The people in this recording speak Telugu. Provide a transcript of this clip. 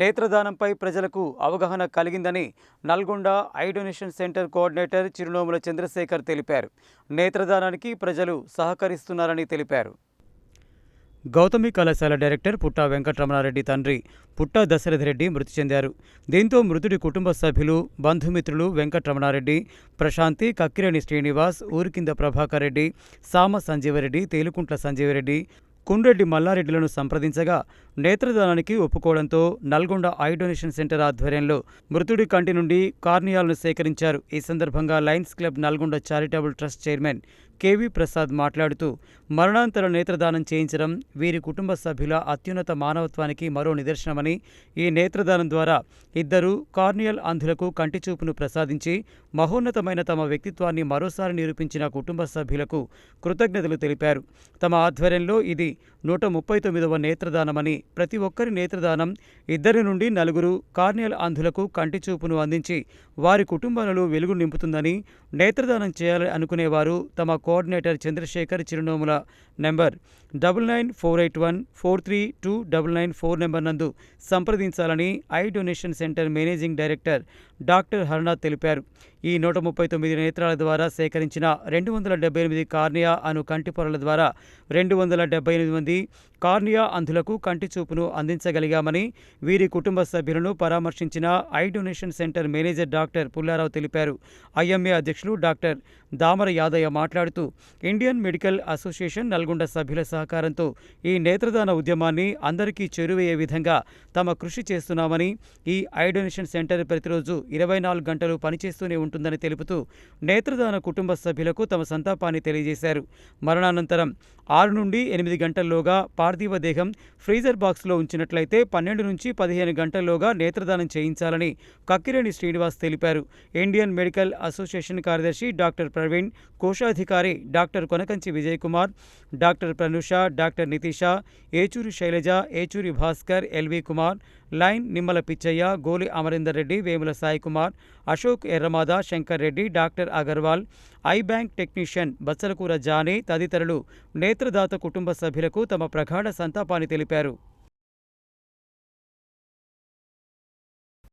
నేత్రదానంపై ప్రజలకు అవగాహన కలిగిందని Nalgonda eye donation center coordinator Chirunomula Chandrasekhar తెలిపారు. నేత్రదానానికి ప్రజలు సహకరిస్తున్నారని తెలిపారు. గౌతమి కళాశాల డైరెక్టర్ పుట్టా వెంకటరమణారెడ్డి తండ్రి పుట్టా దశరథరెడ్డి మృతి చెందారు. దీంతో మృతుడి కుటుంబ సభ్యులు బంధుమిత్రులు వెంకటరమణారెడ్డి ప్రశాంతి కక్కిరేణి శ్రీనివాస్ ఊరికింద ప్రభాకర్ రెడ్డి సామ సంజీవరెడ్డి తేలుకుంట్ల సంజీవరెడ్డి కుండ్రెడ్డి మల్లారెడ్డిలను సంప్రదించగా నేత్రదానానికి ఒప్పుకోవడంతో నల్గొండ ఐ డొనేషన్ సెంటర్ ఆధ్వర్యంలో మృతుడి కంటి నుండి కార్నియాలను సేకరించారు. ఈ సందర్భంగా lions club Nalgonda charitable trust chairman KV Prasad మాట్లాడుతూ మరణాంతర నేత్రదానం చేయించడం వీరి కుటుంబ సభ్యుల అత్యున్నత మానవత్వానికి మరో నిదర్శనమని ఈ నేత్రదానం ద్వారా ఇద్దరు కార్నియల్ అంధులకు కంటి చూపును ప్రసాదించి మహోన్నతమైన తమ వ్యక్తిత్వాన్ని మరోసారి నిరూపించిన కుటుంబ సభ్యులకు కృతజ్ఞతలు తెలిపారు. తమ ఆధ్వర్యంలో ఇది నూట ముప్పై తొమ్మిదవ నేత్రదానమని ప్రతి ఒక్కరి నేత్రదానం ఇద్దరి నుండి నలుగురు కార్నియల్ అంధులకు కంటి చూపును అందించి వారి కుటుంబాలలో వెలుగు నింపుతుందని నేత్రదానం చేయాలని అనుకునేవారు తమ coordinator Chandrasekhar Chirunomula number. Double nine four eight one four three two double nine four number నందు సంప్రదించాలని eye donation center managing director doctor Harnath తెలిపారు. ఈ నూట ముప్పై తొమ్మిది నేత్రాల ద్వారా సేకరించిన రెండు వందల డెబ్బై ఎనిమిది కార్నియా అను కంటి పొరల ద్వారా రెండు వందల డెబ్బై ఎనిమిది మంది కార్నియా అంధులకు కంటి చూపును అందించగలిగామని వీరి కుటుంబ సభ్యులను పరామర్శించిన eye donation center manager doctor Pullarao తెలిపారు. ఐఎంఏ అధ్యక్షులు డాక్టర్ దామర యాదయ్య మాట్లాడుతూ ఇండియన్ మెడికల్ అసోసియేషన్ నల్గొండ సభ్యుల సహకారంతో ఈ నేత్రదాన ఉద్యమాన్ని అందరికీ చేరువయ్యే విధంగా తమ కృషి చేస్తున్నామని ఈ ఐ డొనేషన్ సెంటర్ ప్రతిరోజు ఇరవై నాలుగు గంటలు పనిచేస్తూనే ఉంటుందని తెలుపుతూ నేత్రదాన కుటుంబ సభ్యులకు తమ సంతాపాన్ని తెలియజేశారు. మరణానంతరం ఆరు నుండి ఎనిమిది గంటల్లోగా పార్థివ దేహం ఫ్రీజర్ బాక్స్లో ఉంచినట్లయితే పన్నెండు నుంచి పదిహేను గంటల్లోగా నేత్రదానం చేయించాలని కక్కిరేణి శ్రీనివాస్ తెలిపారు. ఇండియన్ మెడికల్ అసోసియేషన్ కార్యదర్శి డాక్టర్ ప్రవీణ్ కోశాధికారి doctor Konakanchi Vijay Kumar doctor Pranusha doctor Nitisha Yechuri Sailaja Yechuri Bhaskar LV Kumar lion Nimmala Pitchaiah Goli Amarinder Reddy Vemula Sai Kumar Ashok Erramada Shankar Reddy doctor Agarwal eye bank technician Bachalakura Johnny తదితరులు నేత్రదాత కుటుంబ సభ్యులకు తమ ప్రగాఢ సంతాపాన్ని తెలిపారు.